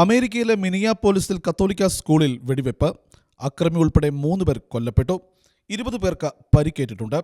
അമേരിക്കയിലെ മിനിയാപോലിസിൽ കത്തോലിക്ക സ്കൂളിൽ വെടിവെപ്പ്. അക്രമി ഉൾപ്പെടെ മൂന്ന് പേർ കൊല്ലപ്പെട്ടു. ഇരുപത് പേർക്ക് പരിക്കേറ്റിട്ടുണ്ട്.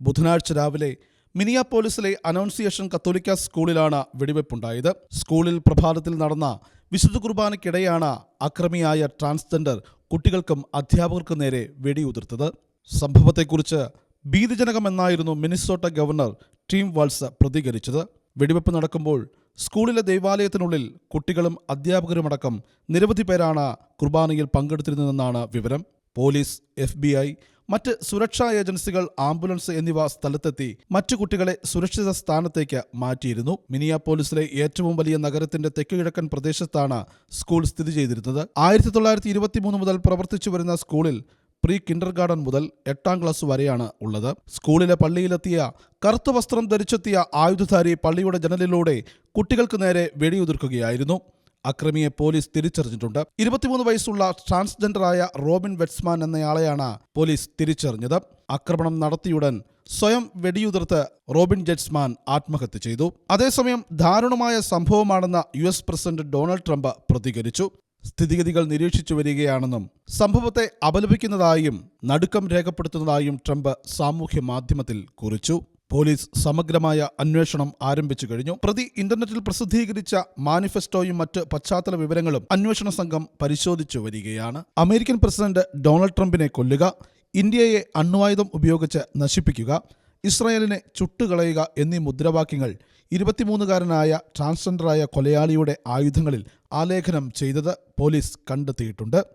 ബുധനാഴ്ച രാവിലെ മിനിയാപോലിസിലെ അനൗൺസിയേഷൻ കത്തോലിക്ക സ്കൂളിലാണ് വെടിവെപ്പുണ്ടായത്. സ്കൂളിൽ പ്രഭാതത്തിൽ നടന്ന വിശുദ്ധ കുർബാനയ്ക്കിടെയാണ് അക്രമിയായ ട്രാൻസ്ജെൻഡർ കുട്ടികൾക്കും അധ്യാപകർക്കും നേരെ വെടിയുതിർത്തത്. സംഭവത്തെക്കുറിച്ച് ഭീതിജനകമെന്നായിരുന്നു മിനിസോട്ട ഗവർണർ ടീം വാൾസ് പ്രതികരിച്ചത്. വെടിവെപ്പ് നടക്കുമ്പോൾ സ്കൂളിലെ ദൈവാലയത്തിനുള്ളിൽ കുട്ടികളും അധ്യാപകരുമടക്കം നിരവധി പേരാണ് കുർബാനയിൽ പങ്കെടുത്തിരുന്നതെന്നാണ് വിവരം. പോലീസ് എഫ് ബി ഐ മറ്റ് സുരക്ഷാ ഏജൻസികൾ ആംബുലൻസ് എന്നിവ സ്ഥലത്തെത്തി മറ്റു കുട്ടികളെ സുരക്ഷിത സ്ഥാനത്തേക്ക് മാറ്റിയിരുന്നു. മിനിയാപോലിസിലെ ഏറ്റവും വലിയ നഗരത്തിന്റെ തെക്കുകിഴക്കൻ പ്രദേശത്താണ് സ്കൂൾ സ്ഥിതി ചെയ്തിരുന്നത്. ആയിരത്തി തൊള്ളായിരത്തി ഇരുപത്തിമൂന്ന് മുതൽ പ്രവർത്തിച്ചു വരുന്ന സ്കൂളിൽ പ്രീ കിൻഡർ ഗാർഡൻ മുതൽ എട്ടാം ക്ലാസ് വരെയാണ് ഉള്ളത്. സ്കൂളിലെ പള്ളിയിലെത്തിയ കറുത്ത വസ്ത്രം ധരിച്ചെത്തിയ ആയുധധാരി പള്ളിയുടെ ജനലിലൂടെ കുട്ടികൾക്ക് നേരെ വെടിയുതിർക്കുകയായിരുന്നു. അക്രമിയെ പോലീസ് തിരിച്ചറിഞ്ഞിട്ടുണ്ട്. ഇരുപത്തിമൂന്ന് വയസ്സുള്ള ട്രാൻസ്ജെൻഡറായ റോബിൻ വെറ്റ്സ്മാൻ എന്നയാളെയാണ് പോലീസ് തിരിച്ചറിഞ്ഞത്. ആക്രമണം നടത്തിയുടൻ സ്വയം വെടിയുതിർത്ത് റോബിൻ ജെറ്റ്സ്മാൻ ആത്മഹത്യ ചെയ്തു. അതേസമയം ദാരുണമായ സംഭവമാണെന്ന് U S president Donald Trump പ്രതികരിച്ചു. സ്ഥിതിഗതികൾ നിരീക്ഷിച്ചു വരികയാണെന്നും സംഭവത്തെ അപലപിക്കുന്നതായും നടുക്കം രേഖപ്പെടുത്തുന്നതായും ട്രംപ് സാമൂഹ്യ മാധ്യമത്തിൽ കുറിച്ചു. പോലീസ് സമഗ്രമായ അന്വേഷണം ആരംഭിച്ചു കഴിഞ്ഞു. പ്രതി ഇന്റർനെറ്റിൽ പ്രസിദ്ധീകരിച്ച മാനിഫെസ്റ്റോയും മറ്റ് പശ്ചാത്തല വിവരങ്ങളും അന്വേഷണ സംഘം പരിശോധിച്ചു വരികയാണ്. അമേരിക്കൻ പ്രസിഡന്റ് ഡൊണാൾഡ് ട്രംപിനെ കൊല്ലുക ഇന്ത്യയെ അണ്വായുധം ഉപയോഗിച്ച് നശിപ്പിക്കുക ഇസ്രായേലിനെ ചുട്ടുകളയുക എന്നീ മുദ്രാവാക്യങ്ങൾ ഇരുപത്തിമൂന്നുകാരനായ ട്രാൻസ്ജെൻഡറായ കൊലയാളിയുടെ ആയുധങ്ങളിൽ ആലേഖനം ചെയ്തത് പോലീസ് കണ്ടെത്തിയിട്ടുണ്ട്.